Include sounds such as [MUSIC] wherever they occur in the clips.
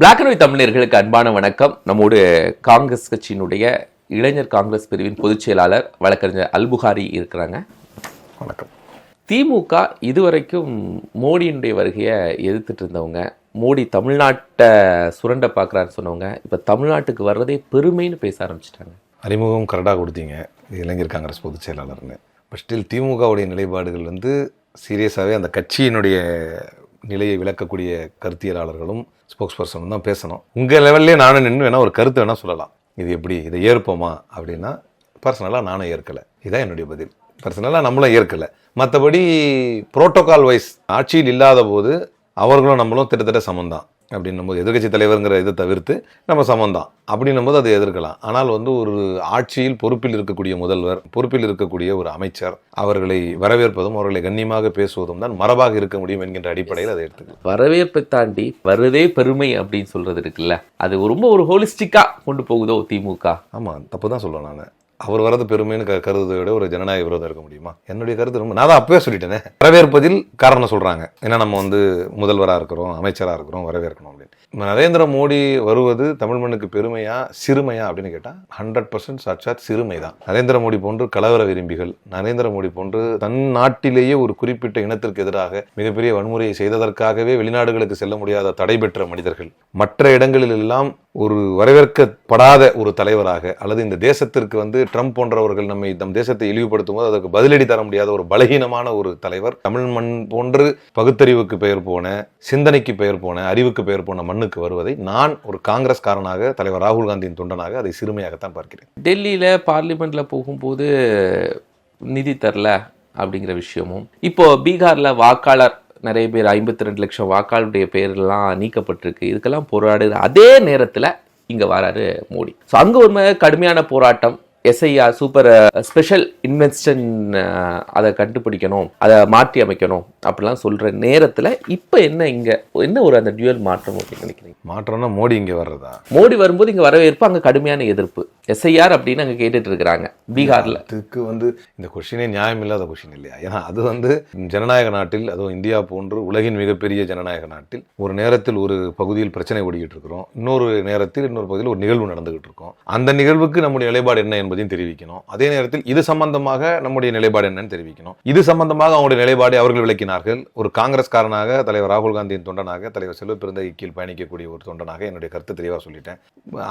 Black and white தமிழர்களுக்கு அன்பான வணக்கம். நம்மோடு காங்கிரஸ் கட்சியினுடைய இளைஞர் காங்கிரஸ் பிரிவின் பொதுச் செயலாளர் வழக்கறிஞர் அல்புகாரி இருக்கிறாங்க. வணக்கம். திமுக இதுவரைக்கும் மோடியினுடைய வருகையை எதிர்த்துட்டு இருந்தவங்க மோடி தமிழ்நாட்டை சுரண்ட பார்க்குறான்னு சொன்னவங்க இப்போ தமிழ்நாட்டுக்கு வர்றதே பெருமைன்னு பேச ஆரம்பிச்சிட்டாங்க. அறிமுகம் கரெக்டாக கொடுத்தீங்க இளைஞர் காங்கிரஸ் பொதுச் செயலாளர்னு. பட் ஸ்டில் திமுகவுடைய நிலைப்பாடுகள் வந்து சீரியஸாகவே அந்த கட்சியினுடைய நிலையை விளக்கக்கூடிய கருத்தியலாளர்களும் ஸ்போக்ஸ் பர்சனும் தான் பேசணும். உங்கள் லெவல்லே நானும் நின்று வேணால் ஒரு கருத்து வேணால் சொல்லலாம். இது எப்படி? இதை ஏற்போமா? அப்படின்னா பர்சனலாக நானும் ஏற்கலை. இதுதான் என்னுடைய பதில். பர்சனலாக நம்மளும் ஏற்கலை. மற்றபடி புரோட்டோகால் வைஸ் ஆட்சியில் இல்லாத போது அவர்களும் நம்மளும் திட்டத்தட்ட சமந்தான் அப்படின்னும் போது எதிர்கட்சி தலைவருங்கிற இதை தவிர்த்து நம்ம சமந்தான் அப்படின்னும் போது அதை எதிர்க்கலாம். ஆனால் வந்து ஒரு ஆட்சியில் பொறுப்பில் இருக்கக்கூடிய முதல்வர் பொறுப்பில் இருக்கக்கூடிய ஒரு அமைச்சர் அவர்களை வரவேற்பதும் அவர்களை கண்ணியமாக பேசுவதும் தான் மரபாக இருக்க முடியும் என்கின்ற அடிப்படையில் அதை எடுத்துக்கலாம். வரவேற்பை தாண்டி வருதே பெருமை அப்படின்னு சொல்றது இருக்குல்ல? அது ரொம்ப ஒரு ஹோலிஸ்டிக்கா கொண்டு போகுதோ திமுக? ஆமாம் தப்பு தான் சொல்லுவேன் நான். அவர் வரது பெருமைன்னு க கருதை விட ஒரு ஜனநாயக விரோதம் இருக்க முடியுமா? என்னுடைய கருத்து ரொம்ப நான் தான் அப்பவே சொல்லிட்டேனே. வரவேற்பதில் காரணம் சொல்கிறாங்க ஏன்னா நம்ம வந்து முதல்வராக இருக்கிறோம் அமைச்சராக இருக்கிறோம் வரவேற்கணும் அப்படின்னு. நரேந்திர மோடி வருவது தமிழ் மண்ணுக்கு பெருமையா சிறுமையா அப்படின்னு கேட்டால் ஹண்ட்ரட் பர்சன்ட் சாட்சாத் சிறுமை தான் நரேந்திர மோடி போன்று கலவர விரும்பிகள் நரேந்திர மோடி போன்று தன் நாட்டிலேயே ஒரு குறிப்பிட்ட இனத்திற்கு எதிராக மிகப்பெரிய வன்முறையை செய்ததற்காகவே வெளிநாடுகளுக்கு செல்ல முடியாத தடை பெற்ற மனிதர்கள். மற்ற இடங்களில் எல்லாம் ஒரு வரவேற்கப்படாத ஒரு தலைவராக அல்லது இந்த தேசத்திற்கு வந்து ட்ரம்ப் போன்றவர்கள் நம்மை நம் தேசத்தை இழிவுபடுத்தும் போது அதற்கு பதிலடி தர முடியாத ஒரு பலகீனமான ஒரு தலைவர் தமிழ் மண் போன்று பகுத்தறிவுக்கு பெயர் போன சிந்தனைக்கு பெயர் போன அறிவுக்கு பெயர் போன மண் மண்ணுக்கு வருவதை நான் ஒரு காங்கிரஸ்காரனாக தலைவர் ராகுல் காந்தியின் தொண்டனாக அதை சிறுமையாகத்தான் பார்க்கிறேன். டெல்லியில் பார்லிமெண்ட்ல போகும்போது நிதி தரல அப்படிங்கிற விஷயமும் இப்போ பீகார்ல வாக்காளர் நிறைய பேர் ஐம்பத்தி ரெண்டு லட்சம் வாக்காளருடைய பேர்லாம் நீக்கப்பட்டிருக்கு. இதுக்கெல்லாம் போராடுற அதே நேரத்தில் இங்கே வராரு மோடி. ஸோ அங்கே ஒரு கடுமையான போராட்டம் எஸ்ஐஆர் சூப்பர் ஸ்பெஷல் இன்வெஸ்டன் அதை கண்டுபிடிக்கணும் அதை மாற்றி அமைக்கணும் அப்படிலாம் சொல்ற நேரத்துல இப்போ என்ன இங்க என்ன ஒரு அந்த டியூவல் மாற்றம் அப்படின்னு நினைக்கிறீங்க? மாற்றம்னா மோடி இங்கே வர்றதா? மோடி வரும்போது இங்க வரவேற்பு அங்க கடுமையான எதிர்ப்பு. எஸ்ஐஆர் அப்படின்னு அங்க கேட்டுட்டு இருக்கிறாங்க பீகார்ல. அதுக்கு வந்து இந்த கொஷினே நியாயம் இல்லாத கொஷின் இல்லையா? ஏன்னா அது வந்து ஜனநாயக நாட்டில் அதுவும் இந்தியா போன்று உலகின் மிகப்பெரிய ஜனநாயக நாட்டில் ஒரு நேரத்தில் ஒரு பகுதியில் பிரச்சனை ஓடிக்கிட்டு இருக்கிறோம். இன்னொரு நேரத்தில் இன்னொரு பகுதியில் ஒரு நிகழ்வு நடந்துகிட்டு இருக்கும். அந்த நிகழ்வுக்கு நம்முடைய நிலைப்பாடு என்ன என்பதையும் தெரிவிக்கணும். அதே நேரத்தில் இது சம்பந்தமாக நம்முடைய நிலைப்பாடு என்னன்னு தெரிவிக்கணும். இது சம்பந்தமாக அவங்களுடைய நிலைப்பாடை அவர்கள் விளக்கினார்கள். ஒரு காங்கிரஸ்காரனாக தலைவர் ராகுல் காந்தியின் தொண்டனாக தலைவர் செல்வ பிறந்த கீழ் பயணிக்கக்கூடிய ஒரு தொண்டனாக என்னுடைய கருத்து தெளிவாக சொல்லிட்டேன்.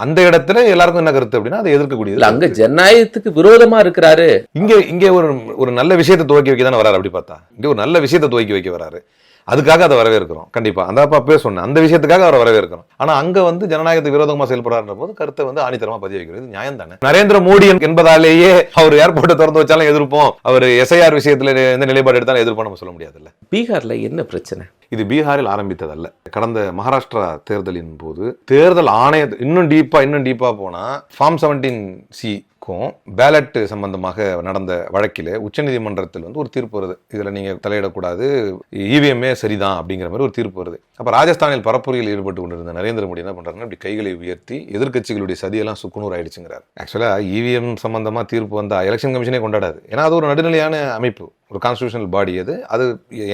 அந்த இடத்துல எல்லாருக்கும் என்ன கருத்து அப்படின்னா அதை எதிர்க்கக்கூடியது அங்க ஜனநாயகத்துக்கு விரோதமா இருக்கிறாரு. இங்க இங்க ஒரு ஒரு நல்ல விஷயத்தை துவக்கி வைக்க தானே வராரு அப்படி பார்த்தா. இங்க ஒரு நல்ல விஷயத்தை துவக்கி வைக்க வராரு. அதுக்காக அதை வரவேற்கிறோம். கண்டிப்பா. அந்த அப்பா அப்பவே சொன்னேன் அந்த விஷயத்துக்காக அவரை வரவேற்கிறோம். ஆனா அங்க வந்து ஜனநாயகத்துக்கு விரோதமா செயல்படுறாருன்ற போது கருத்தை வந்து ஆணித்தரமா பதிய வைக்கிறது நியாயம் தானே? நரேந்திர மோடி என்பதாலேயே அவர் ஏர்போர்ட்டை திறந்து வச்சாலும் எதிர்ப்போம். அவர் எஸ்ஐஆர் விஷயத்துல எந்த நிலைப்பாடு எடுத்தாலும் எதிர்ப்போம் நம்ம சொல்ல முடியாதுல்ல. பீகார்ல என்ன பிரச்சனை? இது பீகாரில் ஆரம்பித்ததல்ல. கடந்த மகாராஷ்டிரா தேர்தலின் போது தேர்தல் ஆணைய இன்னும் டீப்பா இன்னும் டீப்பா போனா ஃபார்ம் செவன்டீன் சிக்கும் பேலட் சம்பந்தமாக நடந்த வழக்கில் உச்சநீதிமன்றத்தில் வந்து ஒரு தீர்ப்பு வருது. இதில் நீங்கள் தலையிடக்கூடாது. இவிஎம்ஏ சரிதான் அப்படிங்கிற மாதிரி ஒரு தீர்ப்பு வருது. அப்போ ராஜஸ்தானில் பரப்புரையில் ஈடுபட்டு கொண்டிருந்த நரேந்திர மோடி என்ன பண்ணுறாருன்னா இப்படி கைகளை உயர்த்தி எதிர்க்கட்சிகளுடைய சதியெல்லாம் சுக்குநூறு ஆயிடுச்சுங்கிறார். ஆக்சுவலாக இவிஎம் சம்பந்தமாக தீர்ப்பு வந்தால் எலெக்ஷன் கமிஷனே கொண்டாடாது. ஏன்னா அது ஒரு நடுநிலையான அமைப்பு. ஒரு கான்ஸ்டியூஷனல் பாடி அது அது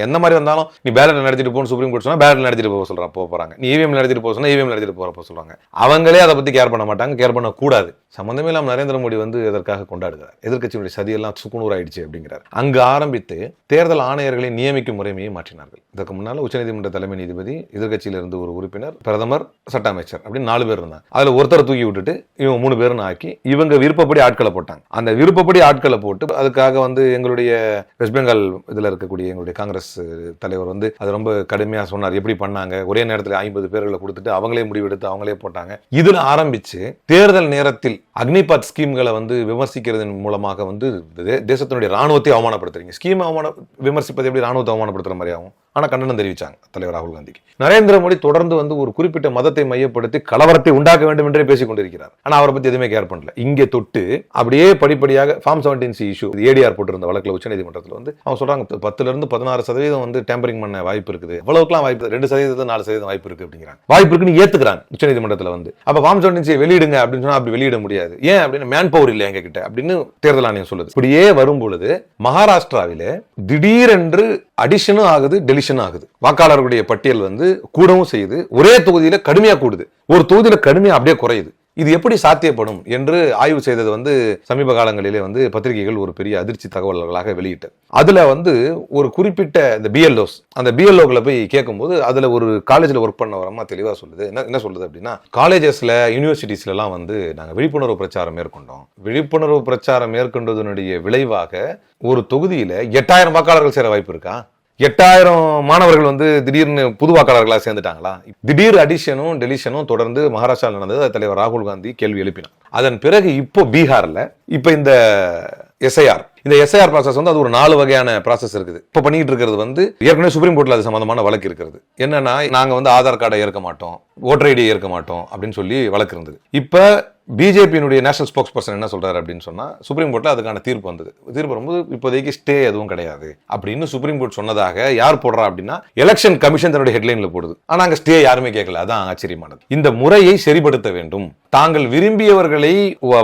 எந்த மாதிரி வந்தாலும் நீ பேலட் நடத்திட்டு போகணும் சுப்ரீம் கோர்ட் சொன்னால் பேலட் நடத்திட்டு போக சொல்றா போக போகிறாங்க நீ இவிஎம் நடத்திட்டு போக சொன்னால் இவிஎம் நடத்திட்டு போறப்ப சொல்கிறாங்க அவங்களே அதை பற்றி கேர் பண்ண மாட்டாங்க கேர் பண்ணக்கூடாது. சம்மந்தமே இல்லாமல் நரேந்திர மோடி வந்து இதற்காக கொண்டாடுகிறார்? எதிர்கட்சியினுடைய சதியெல்லாம் சுக்குநூறாயிடுச்சு அப்படிங்கிறார். அங்கு ஆரம்பித்து தேர்தல் ஆணையர்களை நியமிக்கும் முறைமையை மாற்றினார்கள். இதற்கு முன்னால் உச்சநீதிமன்ற தலைமை நீதிபதி எதிர்கட்சியிலிருந்து ஒரு உறுப்பினர் பிரதமர் சட்ட அமைச்சர் அப்படின்னு நாலு பேர் இருந்தாங்க. அதில் ஒருத்தரை தூக்கி விட்டுட்டு இவங்க மூணு பேரும் ஆக்கி இவங்க விருப்பப்படி ஆட்களை போட்டாங்க. அந்த விருப்பப்படி ஆட்களை போட்டு அதுக்காக வந்து எங்களுடைய வெஸ்ட் பெங்கால் இதில் இருக்கக்கூடிய எங்களுடைய காங்கிரஸ் தலைவர் வந்து அது ரொம்ப கடுமையாக சொன்னார். எப்படி பண்ணாங்க? ஒரே நேரத்தில் ஐம்பது பேர்களை கொடுத்துட்டு அவங்களே முடிவெடுத்து அவங்களே போட்டாங்க. இதில் ஆரம்பித்து தேர்தல் நேரத்தில் அக்னிபாத் ஸ்கீம்களை வந்து விமர்சிக்கிறதன் மூலமாக வந்து தேசத்தினுடைய ராணுவத்தை அவமானப்படுத்துறீங்க. ஸ்கீம் அவமான விமர்சிப்பது எப்படி ராணுவத்தை அவமானப்படுத்துற மாதிரி ஆகும்? ஆனா கண்டனம் தெரிவிச்சாங்க தலைவர் ராகுல் காந்திக்கு. நரேந்திர மோடி தொடர்ந்து வந்து ஒரு குறிப்பிட்ட மதத்தை மையப்படுத்தி கலவரத்தை உண்டாக்க வேண்டும் என்றே பேசிக் கொண்டிருக்கிறார் ஆனால் அவரை பற்றி எதுவுமே கேர் பண்ணல. இங்கே தொட்டு அப்படியே படிப்படியாக form seventeen C issue ADR போட்டிருந்த வழக்குல உச்சநீதிமன்றத்தில் வந்து அவங்க சொல்றாங்க பத்துல இருந்து பதினாறு சதவீதம் வந்து டேம்பரிங் பண்ண வாய்ப்பு இருக்குது. எவ்வளவுக்குலாம் வாய்ப்பு ரெண்டு சதவீதம் நாலு சதவீதம் வாய்ப்பு இருக்கு அப்படிங்கிறாங்க வாய்ப்பு இருக்குன்னு ஏத்துக்கிறாங்க உச்சநீதிமன்றத்தில் வந்து. அப்போ ஃபார்ம் செவன்டீன் வெளியிடுங்க அப்படின்னு சொன்னா அப்படி வெளியிட முடியாது. ஏன் அப்படின்னு மேன் பவர் இல்லை எங்க கிட்ட அப்படின்னு தேர்தல் ஆணையம் சொல்லுது. இப்படியே வரும் பொழுது மகாராஷ்டிராவிலே திடீரென்று அடிஷனும் ஆகுது டெலிஷன் ஆகுது. வாக்காளர்களுடைய பட்டியல் வந்து கூடவும் செய்யுது. ஒரே தொகுதியில கடுமையா கூடுது. ஒரு தொகுதியில கடுமையா அப்படியே குறையுது. இது எப்படி சாத்தியப்படும் என்று ஆய்வு செய்தது வந்து சமீப காலங்களிலே வந்து பத்திரிகைகள் ஒரு பெரிய அதிர்ச்சி தகவல்களாக வெளியிட்டது அதுல வந்து ஒரு குறிப்பிட்ட இந்த பிஎல்ஓஸ் அந்த பிஎல்ஓக்களை போய் கேட்கும்போது அதுல ஒரு காலேஜில் ஒர்க் பண்ண ஒரு அம்மா சொல்லுது. என்ன என்ன சொல்லுது அப்படின்னா காலேஜஸ்ல யூனிவர்சிட்டிஸ்லலாம் வந்து நாங்கள் விழிப்புணர்வு பிரச்சாரம் மேற்கொண்டோம். விழிப்புணர்வு பிரச்சாரம் மேற்கொண்டதனுடைய விளைவாக ஒரு தொகுதியில் எட்டாயிரம் வாக்காளர்கள் சேர வாய்ப்பு இருக்கா? எட்டாயிரம் மாணவர்கள் வந்து திடீர்னு புதுவாக்காளர்களாக சேர்ந்துட்டாங்களா? திடீர் அடிஷனும் டெலிஷனும் தொடர்ந்து மகாராஷ்டிராவில் நடந்தது. தலைவர் ராகுல் காந்தி கேள்வி எழுப்பினார். அதன் பிறகு இப்போ பீகார்ல இப்போ இந்த எஸ்ஐஆர் இந்த எஸ்ஐஆர் ப்ராசஸ் வந்து அது ஒரு நாலு வகையான ப்ராசஸ் இருக்குது. இப்போ பண்ணிட்டு இருக்கிறது வந்து ஏற்கனவே சுப்ரீம் கோர்ட்ல அது சம்பந்தமான வழக்கு இருக்கிறது என்னன்னா நாங்கள் வந்து ஆதார் கார்டை ஏற்க மாட்டோம் ஓட்டர் ஐடி ஏற்க மாட்டோம் அப்படின்னு சொல்லி வழக்கு இருந்தது. இப்போ பிஜேபியினுடைய நேஷனல் ஸ்போக்ஸ் பர்சன் என்ன சொல்கிறார் அப்படின்னு சொன்னால் சுப்ரீம் கோர்ட்டில் அதுக்கான தீர்ப்பு வந்தது. தீர்ப்பு வரும்போது இப்போதைக்கு ஸ்டே எதுவும் கிடையாது அப்படின்னு சுப்ரீம் கோர்ட் சொன்னதாக யார் போடுறா அப்படின்னா எலெக்ஷன் கமிஷன் தன்னுடைய ஹெட்லைனில் போடுது. ஆனால் அங்கே ஸ்டே யாருமே கேட்கல. அதான் ஆச்சரியமானது. இந்த முறையை சரிபடுத்த வேண்டும். தாங்கள் விரும்பியவர்களை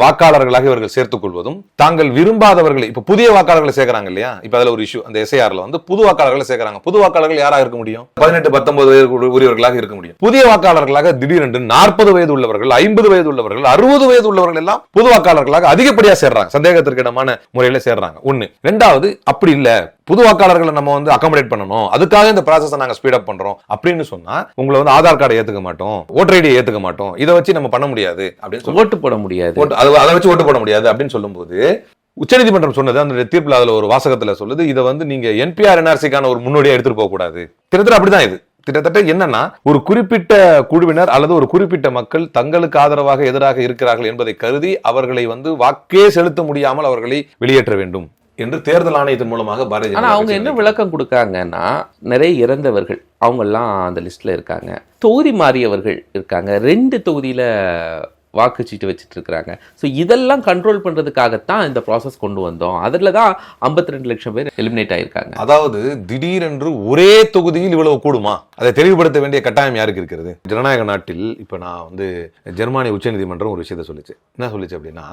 வாக்காளர்களாக இவர்கள் சேர்த்துக் கொள்வதும் தாங்கள் விரும்பாதவர்களை இப்போ புதிய வாக்காளர்களை சேர்க்கறாங்க இல்லையா? இப்போ அதில் ஒரு இஷ்யூ அந்த எஸ்ஐஆர்ல வந்து புது வாக்காளர்களை சேர்க்கறாங்க. புது வாக்காளர்கள் யாராக இருக்க முடியும்? பதினெட்டு பத்தொன்பது வயது உரியவர்களாக இருக்க முடியும். புதிய வாக்காளர்களாக திடீரென்று நாற்பது வயது உள்ளவர்கள் ஐம்பது வயது உள்ளவர்கள் அறுபது வயது உள்ளவர்கள் எல்லாம் புது வாக்காளர்களாக அதிகப்படியா சேர்றாங்க. சந்தேகத்திற்கிடமான முறையில சேர்றாங்க. ஒண்ணு. ரெண்டாவது அப்படி இல்ல. புது வாக்காளர்களை நம்ம வந்து அகாமடேட் பண்ணணும். அதுக்காக இந்த ப்ராசஸை நாங்க ஸ்பீட் அப் பண்றோம். அப்படின்னு சொன்னா உங்களை வந்து ஆதார் கார்டை ஏத்துக்க மாட்டோம். ஓட்டர் ஐடி ஏத்துக்க மாட்டோம். இதை வச்சு நம்ம பண்ண முடியாது. அப்படின்னு சொல்லி ஓட்டு போட முடியாது. அது வச்சு ஓட்டு போட முடியாது அப்படின்னு சொல்லும்போது உச்சநீதிமன்றம் சொன்னது அந்த தீர்ப்புல அதுல ஒரு வாசகத்துல சொல்லுது இதை வந்து நீங்க என்பிஆர் என்ஆர்சிக்கான ஒரு முன்னோடியா எடுத்துட்டு போக கூடாது கிட்டத்தட்ட அப்படிதான் இது. கிட்டத்தட்ட என்னன்னா ஒரு குறிப்பிட்ட குழுவினர் அல்லது ஒரு குறிப்பிட்ட மக்கள் தங்களுக்கு ஆதரவாக எதிராக இருக்கிறார்கள் என்பதை கருதி அவர்களை வந்து வாக்கே செலுத்த முடியாமல் அவர்களை வெளியேற்ற வேண்டும் என்று தேர்தல் ஆணையத்தின் மூலமாக பாரதிய ஆனா ஜனதா அவங்க என்ன விளக்கம் கொடுக்காங்கன்னா நிறைய இறந்தவர்கள் அவங்கெல்லாம் அந்த லிஸ்ட்ல இருக்காங்க. தொகுதி மாறியவர்கள் இருக்காங்க. ரெண்டு தொகுதியில வாக்குச்சீட்டு வச்சுட்டு இருக்கிறாங்க ஸோ இதெல்லாம் கண்ட்ரோல் பண்ணுறதுக்காகத்தான் இந்த ப்ராசஸ் கொண்டு வந்தோம். அதில் தான் ஐம்பத்தி ரெண்டு லட்சம் பேர் எலிமினேட் ஆயிருக்காங்க. அதாவது திடீரென்று ஒரே தொகுதியில் இவ்வளவு கூடுமா? அதை தெளிவுபடுத்த வேண்டிய கட்டாயம் யாருக்கு இருக்கிறது? ஜனநாயக நாட்டில் இப்போ நான் வந்து ஜெர்மானிய உச்சநீதிமன்றம் ஒரு விஷயத்தை சொல்லுச்சு. என்ன சொல்லுச்சு அப்படின்னா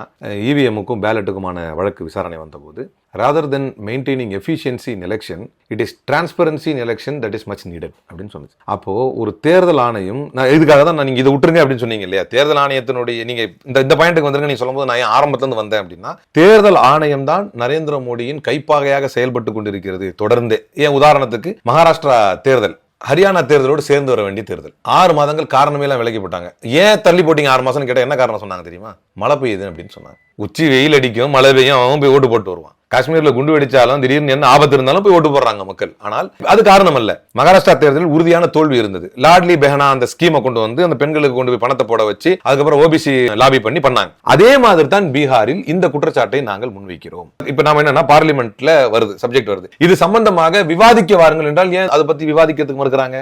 இவிஎம்முக்கும் பேலட்டுக்குமான வழக்கு விசாரணை வந்தபோது rather than maintaining efficiency in election it is transparency in election that is much needed அப்படின்னு சொன்னது. அப்போ ஒரு தேர்தல் ஆணையம் நான் இதுக்காக தான் நான் நீங்க இதை விட்டுருங்க அப்படின்னு சொன்னீங்க இல்லையா? தேர்தல் ஆணையத்தினுடைய நீங்க இந்த இந்த பாயிண்ட்டுக்கு வந்துருங்க நீங்கள் சொல்லும்போது நான் ஏன் ஆரம்பத்துல இருந்து வந்தேன் அப்படின்னா தேர்தல் ஆணையம் தான் நரேந்திர மோடியின் கைப்பாகையாக செயல்பட்டு கொண்டிருக்கிறது தொடர்ந்து. ஏன் உதாரணத்துக்கு மகாராஷ்டிரா தேர்தல் ஹரியானா தேர்தலோடு சேர்ந்து வர வேண்டிய தேர்தல். ஆறு மாதங்கள் காரணமே எல்லாம் விலக்கி போட்டாங்க. ஏன் தள்ளி போட்டீங்க ஆறு மாதம்னு கேட்டால் என்ன காரணம் சொன்னாங்க தெரியுமா? மழை பெய்யுது அப்படின்னு சொன்னாங்க. உச்சி வெயில் அடிக்கும் மழை பெய்யும் அவன் போய் ஓட்டு போட்டு வருவான். காஷ்மீர்ல குண்டு வெடிச்சாலும் திடீர்னு என்ன ஆபத்து இருந்தாலும் போய் ஓட்டு போடுறாங்க மக்கள். ஆனால் அது காரணம் அல்ல மகாராஷ்டிரா தேர்தலில் உறுதியான தோல்வி இருந்தது. லாட்லி பெஹனா அந்த ஸ்கீமை கொண்டு வந்து அந்த பெண்களுக்கு கொண்டு போய் பணத்தை போட வச்சு அதுக்கப்புறம் ஓபிசி லாபி பண்ணி பண்ணாங்க. அதே மாதிரி தான் பீகாரில் இந்த குற்றச்சாட்டை நாங்கள் முன்வைக்கிறோம். இப்ப நாம என்னன்னா பார்லிமெண்ட்ல வருது சப்ஜெக்ட் வருது. இது சம்பந்தமாக விவாதிக்க வாருங்கள் என்றால் ஏன் அதை பத்தி விவாதிக்கிறதுக்கு மறுக்கிறாங்க?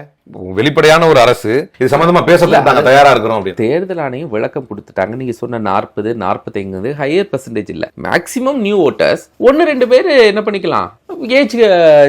வெளிப்படையான ஒரு அரசு இது சம்பந்தமா பேசலாம் நாங்க தயாரா இருக்கிறோம் தேர்தல் ஆணையம் விளக்கம் கொடுத்துட்டாங்க. நீங்க சொன்ன நாற்பது நாற்பத்தைந்து ஹையர் பர்சன்டேஜ் இல்ல. மேக்ஸிமம் நியூ ஓட்டர்ஸ் ஒன்று ரெண்டு பேர் என்ன பண்ணிக்கலாம்? ஏஜ்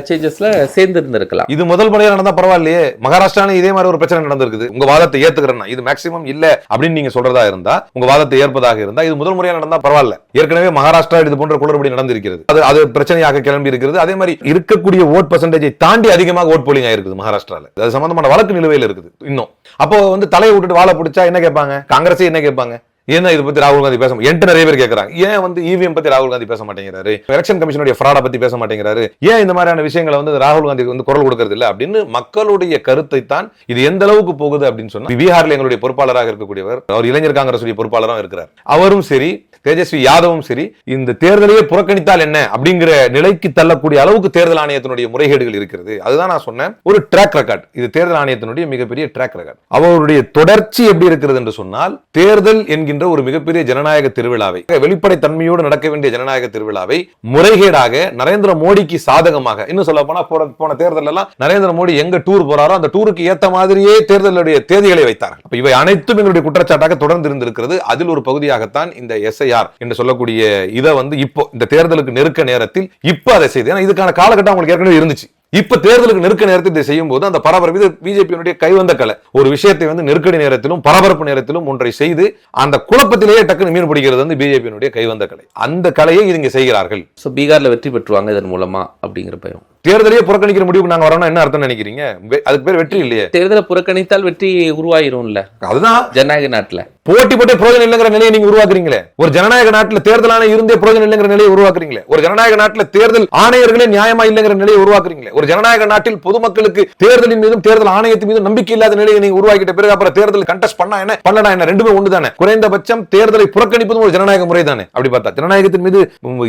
சேஞ்சஸ்ல சேர்ந்து இருந்திருக்கலாம் இது முதல் முறையா நடந்தா பரவாயில்லையே. மகாராஷ்டிரால இதே மாதிரி ஒரு பிரச்சனை நடந்திருக்குது. உங்க வாதத்தை ஏத்துக்கிறேன்னா இது மேக்சிமம் இல்ல அப்படின்னு நீங்க சொல்றதா இருந்தா உங்க வாதத்தை ஏற்பதாக இருந்தா இது முதல் முறையா நடந்தா பரவாயில்ல. ஏற்கனவே மகாராஷ்டிரா இது போன்ற குளறுபடி நடந்திருக்கிறது. அது அது பிரச்சனையாக கிளம்பி இருக்கிறது. அதே மாதிரி இருக்கக்கூடிய ஓட் பர்சன்டேஜை தாண்டி அதிகமாக ஓட் போலிங் ஆயிருக்குது மகாராஷ்டிரால. அது சம்பந்தமான வழக்கு நிலுவையில் இருக்குது இன்னும். அப்போ வந்து தலையை விட்டுட்டு வாழை பிடிச்சா என்ன கேட்பாங்க? காங்கிரஸே என்ன கேட்பாங்க? ஏன்னா இதை பத்தி ராகுல் காந்தி பேச என்கிட்ட நிறைய பேர் கேட்கறாங்க ஏன் வந்து இவிஎம் பத்தி ராகுல் காந்தி பேச மாட்டேங்கிறாரு? எலெக்ஷன் கமிஷனுடைய ஃப்ராட பத்தி பேச மாட்டேங்கிறாரு? ஏன் இந்த மாதிரியான விஷயங்களை வந்து ராகுல் காந்தி வந்து குரல் கொடுக்கறது இல்லை அப்படின்னு மக்களுடைய கருத்தை தான் இது எந்த அளவுக்கு போகுது அப்படின்னு சொன்னா பீகார்ல எங்களுடைய பொறுப்பாளராக இருக்கக்கூடியவர் அவர் இளைஞர் காங்கிரஸ் பொறுப்பாளராக இருக்கிறார். அவரும் சரி தேஜஸ்வி யாதவும் சரி இந்த தேர்தலையே புறக்கணித்தால் என்ன அப்படிங்கிற நிலைக்கு தள்ளக்கூடிய அளவுக்கு தேர்தல் ஆணையத்தினுடைய முறைகேடுகள் இருக்கிறது. அதுதான் நான் சொன்னேன். ஒரு ட்ராக் ரெக்கார்ட் இது தேர்தல் ஆணையத்தினுடைய மிகப்பெரிய ட்ராக் ரெக்கார்ட் அவருடைய தொடர்ச்சி எப்படி இருக்கிறது என்று சொன்னால் தேர்தல் என்கின்ற ஒரு மிகப்பெரிய ஜனநாயக திருவிழாவை வெளிப்படை தன்மையோடு நடக்க வேண்டிய ஜனநாயக திருவிழாவை முறைகேடாக நரேந்திர மோடிக்கு சாதகமாக இன்னும் சொல்ல போனா போன போன தேர்தல் எல்லாம் நரேந்திர மோடி எங்க டூர் போறாரோ அந்த டூருக்கு ஏத்த மாதிரியே தேர்தலுடைய தேதிகளை வைத்தார்கள். இவை அனைத்தும் எங்களுடைய குற்றச்சாட்டாக தொடர்ந்து இருந்திருக்கிறது. அதில் ஒரு பகுதியாகத்தான் இந்த எஸ்ஐஆர் என்று சொல்லக்கூடிய இதை வந்து இப்போ இந்த தேர்தலுக்கு நெருக்க நேரத்தில் இப்போ அதை செய்து. ஏன்னா இதுக்கான காலகட்டம் அவங்களுக்கு ஏற்கனவே இருந்துச்சு. இப்ப தேர்தலுக்கு நெருக்க நேரத்தில் இதை செய்யும் போது அந்த பரபரப்பு இது பிஜேபியினுடைய கைவந்த கலை. ஒரு விஷயத்தை வந்து நெருக்கடி நேரத்திலும் பரபரப்பு நேரத்திலும் ஒன்றை செய்து அந்த குழப்பத்திலேயே டக்குன்னு மீன் பிடிக்கிறது வந்து பிஜேபியினுடைய கைவந்த கலை. அந்த கலையை இங்க செய்கிறார்கள். பீகார்ல வெற்றி பெற்றுவாங்க இதன் மூலமா அப்படிங்கிற பயம். தேர்தலையே புறக்கணிக்கிற முடிவுக்கு நாங்க வரணும் என்ன அர்த்தம் நினைக்கிறீங்க? அதுக்கு பேர் வெற்றி இல்லையே. தேர்தலை புறக்கணித்தால் வெற்றி உருவாயிரும்ல. அதுதான். ஜனநாயக நாட்டுல. போட்டி போட்டு பிரயோஜனம் இல்லைங்கிற நிலையை நீங்க உருவாக்குறீங்களே. ஒரு ஜனநாயக நாட்டுல தேர்தல் ஆணையம் இருந்தே பிரயோஜனம் இல்லைங்கிற நிலையை உருவாக்குறீங்களே. ஒரு ஜனநாயக நாட்டுல தேர்தல் ஆணையர்களே நியாயமா இல்லைங்கிற நிலையை உருவாக்குறீங்களே. ஒரு ஜனநாயக நாட்டில் பொதுமக்களுக்கு தேர்தலின் மீதும் தேர்தல் ஆணையத்தின் மீதும் நம்பிக்கை இல்லாத நிலையை நீங்க உருவாக்கிட்ட பிறகு அப்புறம் தேர்தல் கண்டெஸ்ட் பண்ணா என்ன? பண்ணடா என்ன? ரெண்டுமே ஒன்று தானே குறைந்தபட்சம் தேர்தலை புறக்கணிப்பதும் ஒரு ஜனநாயக முறை தானே அப்படி பார்த்தா ஜனநாயகத்தின் மீது